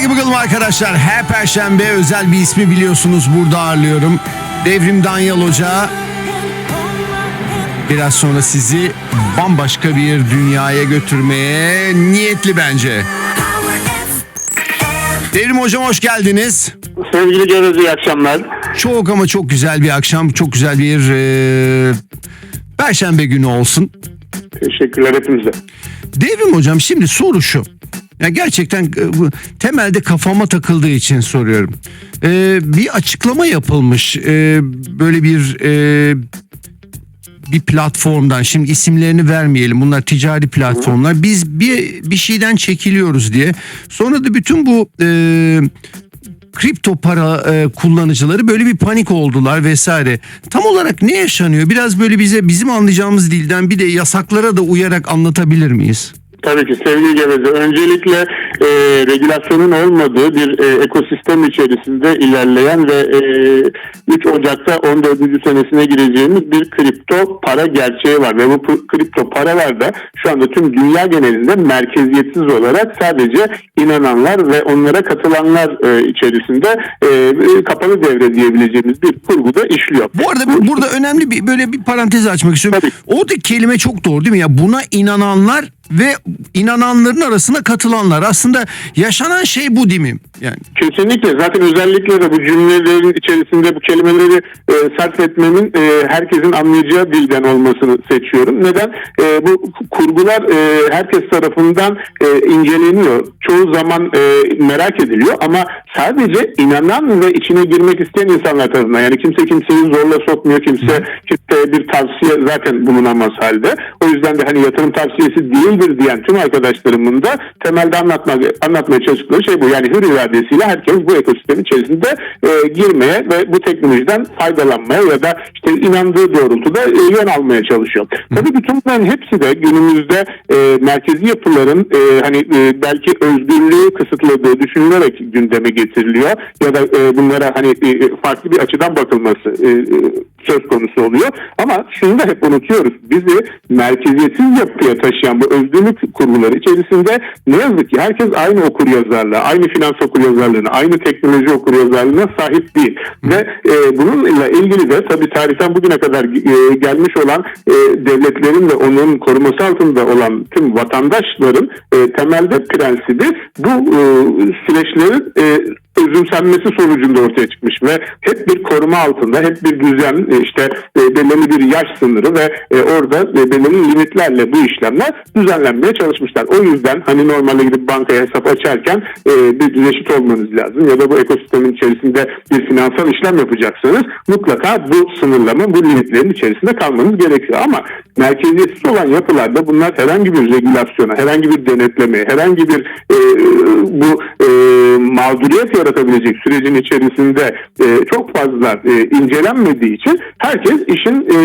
Hadi bakalım arkadaşlar. Her perşembe özel bir ismi biliyorsunuz burada ağırlıyorum. Devrim Danyal Hoca. Biraz sonra sizi bambaşka bir dünyaya götürmeye niyetli bence. Devrim Hocam hoş geldiniz. Sevgili Gevez iyi akşamlar. Çok ama çok güzel bir akşam, çok güzel bir e, perşembe günü olsun. Teşekkürler hepinize. Devrim hocam şimdi soru şu. Ya gerçekten e, bu temelde kafama takıldığı için soruyorum. Ee, bir açıklama yapılmış. Ee, böyle bir e, bir platformdan. Şimdi isimlerini vermeyelim. Bunlar ticari platformlar. Biz bir bir şeyden çekiliyoruz diye. Sonra da bütün bu e, kripto para e, kullanıcıları böyle bir panik oldular vesaire. Tam olarak ne yaşanıyor? Biraz böyle bize bizim anlayacağımız dilden bir de yasaklara da uyarak anlatabilir miyiz? Tabii ki sevgili Geveze. Öncelikle e, regülasyonun olmadığı bir e, ekosistem içerisinde ilerleyen ve e, 3 Ocak'ta 14. senesine gireceğimiz bir kripto para gerçeği var. Ve bu kripto paralarda şu anda tüm dünya genelinde merkeziyetsiz olarak sadece inananlar ve onlara katılanlar e, içerisinde e, kapalı devre diyebileceğimiz bir kurguda işliyor. Bu arada bu- burada önemli bir böyle bir parantez açmak istiyorum. Tabii. Oradaki kelime çok doğru değil mi? Ya buna inananlar ve inananların arasına katılanlar. Aslında yaşanan şey bu değil mi? Yani Kesinlikle. Zaten özellikle de bu cümlelerin içerisinde bu kelimeleri e, sarf etmemin e, herkesin anlayacağı dilden olmasını seçiyorum. Neden? E, bu kurgular e, herkes tarafından e, inceleniyor. Çoğu zaman e, merak ediliyor ama sadece inanan ve içine girmek isteyen insanlar tarafından. Yani kimse kimseyi zorla sokmuyor. Kimse kimseye bir tavsiye zaten bulunamaz halde. O yüzden de hani yatırım tavsiyesi değildir diyen tüm arkadaşlarımın da temelde anlatmak, anlatmaya çalıştıkları şey bu. Yani hür iradesiyle herkes bu ekosistemin içerisinde e, girmeye ve bu teknolojiden faydalanmaya ya da işte inandığı doğrultuda e, yön almaya çalışıyor. Tabii bütün bunların hepsi de günümüzde e, merkezi yapıların e, hani e, belki özgürlüğü kısıtladığı düşünülerek gündeme getiriliyor ya da e, bunlara hani e, farklı bir açıdan bakılması e, e, söz konusu oluyor. Ama şunu da hep unutuyoruz. Bizi merkeziyetsiz yapıya taşıyan bu özgürlük kurguları içerisinde ne yazık ki herkes aynı okur yazarlığa, aynı finans okur yazarlığına, aynı teknoloji okur yazarlığına sahip değil. Ve e, bununla ilgili de tabii tarihten bugüne kadar e, gelmiş olan e, devletlerin ve onun koruması altında olan tüm vatandaşların e, temelde prensibi bu e, süreçlerin e, özümsenmesi sonucunda ortaya çıkmış ve hep bir koruma altında, hep bir düzen, e, işte e, belirli bir yaş sınırı ve e, orada belirli limitlerle bu işlemler düzenlenmeye çalışmışlar. O yüzden hani normalde gidip bankaya hesap açarken bir reşit olmanız lazım ya da bu ekosistemin içerisinde bir finansal işlem yapacaksanız mutlaka bu sınırlama, bu limitlerin içerisinde kalmanız gerekiyor. Ama merkeziyetsiz olan yapılarda bunlar herhangi bir regülasyona, herhangi bir denetlemeye, herhangi bir bu e, mağduriyet yaratabilecek sürecin içerisinde e, çok fazla e, incelenmediği için herkes işin e,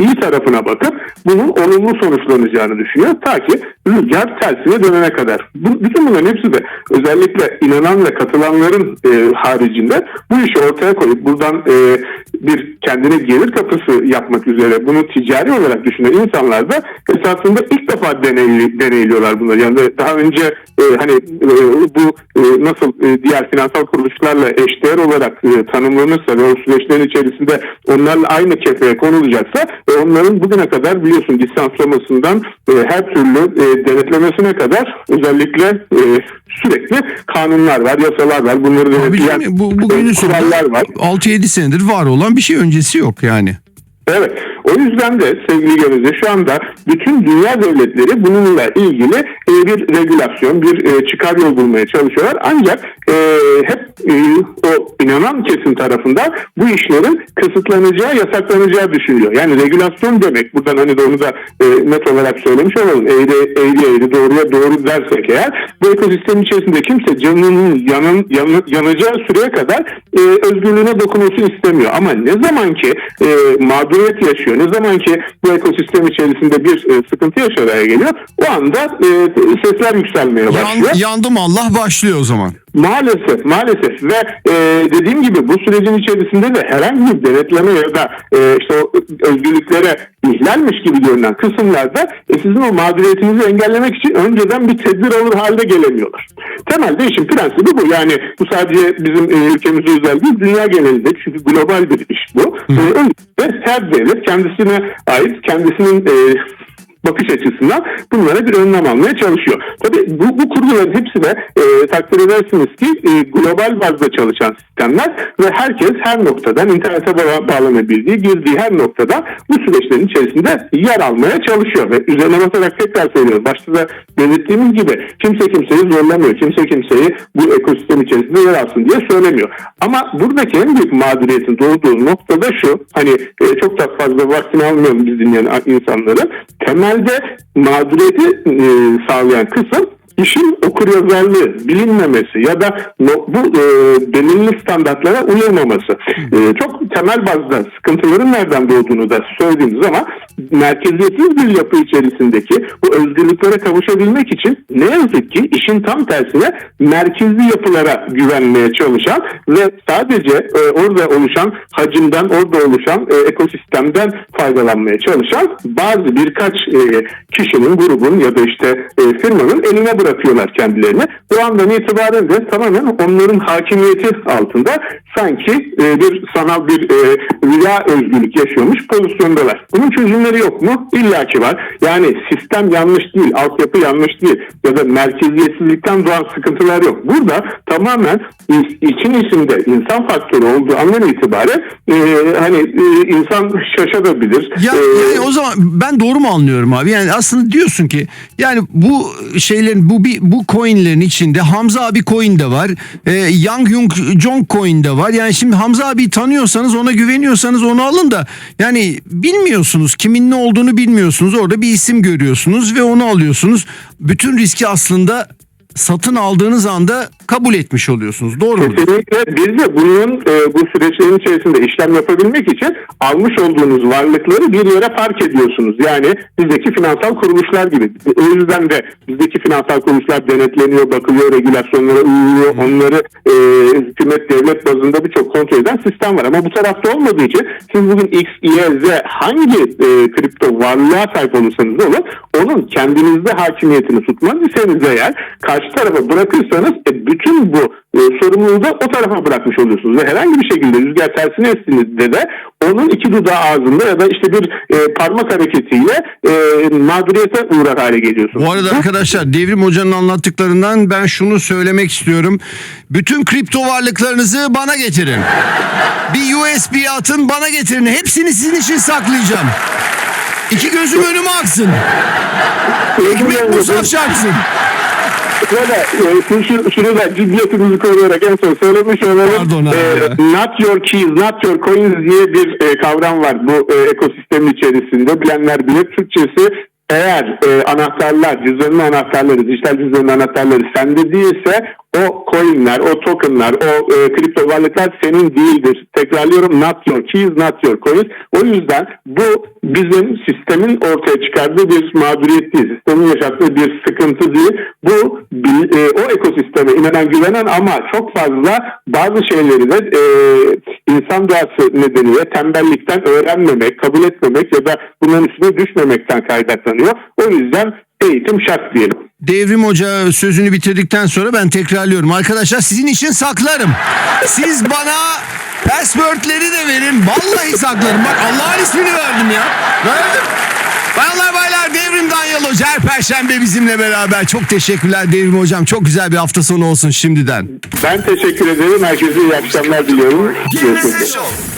iyi tarafına bakıp bunun olumlu sonuçlanacağını düşünüyor. Ta ki rüzgar tersine dönene kadar. Bu, bütün bunların hepsi de özellikle inanan ve katılanların e, haricinde bu işi ortaya koyup buradan e, bir kendine gelir kapısı yapmak üzere bunu ticari olarak düşünen insanlar da esasında ilk defa deneyli, deneyliyorlar bunları. Yani daha önce e, hani e, bu e, nasıl e, diğer finansal kuruluşlarla eşdeğer olarak e, tanımlanırsa ve o süreçlerin içerisinde onlarla aynı kefeye konulacaksa onların bugüne kadar biliyorsun lisanslamasından e, her türlü e, denetlemesine kadar özellikle e, sürekli kanunlar var, yasalar var. Bunları denetleyen bu, bugünün e, kurallar var. sonunda 6-7 senedir var olan bir şey öncesi yok yani. Evet. O yüzden de sevgili Geveze şu anda bütün dünya devletleri bununla ilgili e, bir regülasyon, bir e, çıkar yol bulmaya çalışıyorlar. Ancak e, hep o inanan kesim tarafından bu işlerin kısıtlanacağı, yasaklanacağı düşünülüyor. Yani regülasyon demek, buradan hani de onu da net olarak söylemiş olalım. Eğri eğri, eğri doğruya doğru dersek eğer bu ekosistem içerisinde kimse canının yanın, yanı- yanacağı süreye kadar özgürlüğüne dokunulsun istemiyor. Ama ne zaman ki e, mağduriyet yaşıyor, ne zaman ki bu ekosistem içerisinde bir e, sıkıntı yaşamaya geliyor, o anda e, sesler yükselmeye başlıyor. Yan, yandım Allah başlıyor o zaman. Maalesef, maalesef ve e, dediğim gibi bu sürecin içerisinde de herhangi bir denetleme ya da e, işte o özgürlüklere ihlalmiş gibi görünen kısımlarda e, sizin o mağduriyetinizi engellemek için önceden bir tedbir alır halde gelemiyorlar. Temelde işin prensibi bu. Yani bu sadece bizim e, ülkemize özel değil, dünya genelinde çünkü global bir iş bu. E, öncelikle her devlet kendisine ait, kendisinin e, bakış açısından bunlara bir önlem almaya çalışıyor. Tabii bu, bu kurguların hepsi de e, takdir edersiniz ki e, global bazda çalışan sistemler ve herkes her noktadan internete bağ- bağlanabildiği, girdiği her noktada bu süreçlerin içerisinde yer almaya çalışıyor. Ve üzerine basarak tekrar söylüyorum. Başta da belirttiğimiz gibi kimse kimseyi zorlamıyor. Kimse kimseyi bu ekosistem içerisinde yer alsın diye söylemiyor. Ama buradaki en büyük mağduriyetin doğduğu noktada şu. Hani e, çok da fazla vaktini almıyorum biz dinleyen insanların. Temelde mağduriyeti e, sağlayan kısım işin okuryazarlığı bilinmemesi ya da bu e, belirli standartlara uyulmaması. E, çok temel bazda sıkıntıların nereden doğduğunu da söylediğim zaman merkeziyetsiz bir yapı içerisindeki bu özgürlüklere kavuşabilmek için ne yazık ki işin tam tersine merkezli yapılara güvenmeye çalışan ve sadece e, orada oluşan hacimden, orada oluşan e, ekosistemden faydalanmaya çalışan bazı birkaç e, kişinin, grubun ya da işte e, firmanın eline bırakıyorlar kendilerini. Bu andan itibaren de tamamen onların hakimiyeti altında sanki e, bir sanal bir e, rüya özgürlük yaşıyormuş pozisyondalar. Bunun çözümleri yok mu? İlla ki var. Yani sistem yanlış değil, altyapı yanlış değil ya da merkeziyetsizlikten doğan sıkıntılar yok. Burada tamamen in- için içinde insan faktörü olduğu andan itibaren e, hani e, insan şaşabilir. Ya, E, yani o zaman ben doğru mu anlıyorum abi? Yani aslında diyorsun ki yani bu şeylerin bu bir bu coinlerin içinde Hamza abi coin de var. E, Yang Yung Jong coin de var. Yani şimdi Hamza abi tanıyorsanız ona güveniyorsanız onu alın da yani bilmiyorsunuz kimin ne olduğunu bilmiyorsunuz. Orada bir isim görüyorsunuz ve onu alıyorsunuz. Bütün riski aslında satın aldığınız anda kabul etmiş oluyorsunuz. Doğru mu? Kesinlikle biz de bunun e, bu süreçlerin içerisinde işlem yapabilmek için almış olduğunuz varlıkları bir yere park ediyorsunuz. Yani bizdeki finansal kuruluşlar gibi. O yüzden de bizdeki finansal kuruluşlar denetleniyor, bakılıyor, regülasyonlara uyuluyor. Onları e, hükümet devlet bazında birçok kontrol eden sistem var. Ama bu tarafta olmadığı için siz bugün X, Y, Z hangi e, kripto varlığa sahip olursanız olun onun kendinizde hakimiyetini tutmanız iseniz eğer karşı tarafa bırakırsanız e, bütün bu e, sorumluluğu da o tarafa bırakmış oluyorsunuz. Ve herhangi bir şekilde rüzgar tersine estiğinizde de onun iki dudağı ağzında ya da işte bir e, parmak hareketiyle e, mağduriyete uğrar hale geliyorsunuz. Bu arada arkadaşlar Devrim Hoca'nın anlattıklarından ben şunu söylemek istiyorum. Bütün kripto varlıklarınızı bana getirin. Bir USB atın bana getirin. Hepsini sizin için saklayacağım. İki gözüm önüme aksın. Ekmek musaf çarpsın. Şöyle, e, şu- şu, şunu da ciddiyetimizi koruyarak en son söylemiş olalım. Pardon abi E, not your keys, not your coins diye bir e, kavram var bu e, ekosistemin içerisinde. Bilenler bilir. Türkçesi eğer e, anahtarlar, cüzdanın anahtarları, dijital cüzdanın anahtarları sende değilse o coinler, o tokenlar, o e, kripto varlıklar senin değildir. Tekrarlıyorum not your keys, not your coins. O yüzden bu bizim sistemin ortaya çıkardığı bir mağduriyet değil. Sistemin yaşattığı bir sıkıntı değil. Bu e, o ekosisteme inanan güvenen ama çok fazla bazı şeyleri de e, insan doğası nedeniyle tembellikten öğrenmemek, kabul etmemek ya da bunların üstüne düşmemekten kaynaklanıyor. O yüzden eğitim şart diyelim. Devrim Hoca sözünü bitirdikten sonra ben tekrarlıyorum. Arkadaşlar sizin için saklarım. Siz bana passwordleri de verin. Vallahi saklarım. Bak Allah'ın ismini verdim ya. Verdim. Bayanlar Danyal Hoca her perşembe bizimle beraber. Çok teşekkürler Devrim Hocam. Çok güzel bir hafta sonu olsun şimdiden. Ben teşekkür ederim. Herkese iyi akşamlar diliyorum. Görüşmek üzere. Show.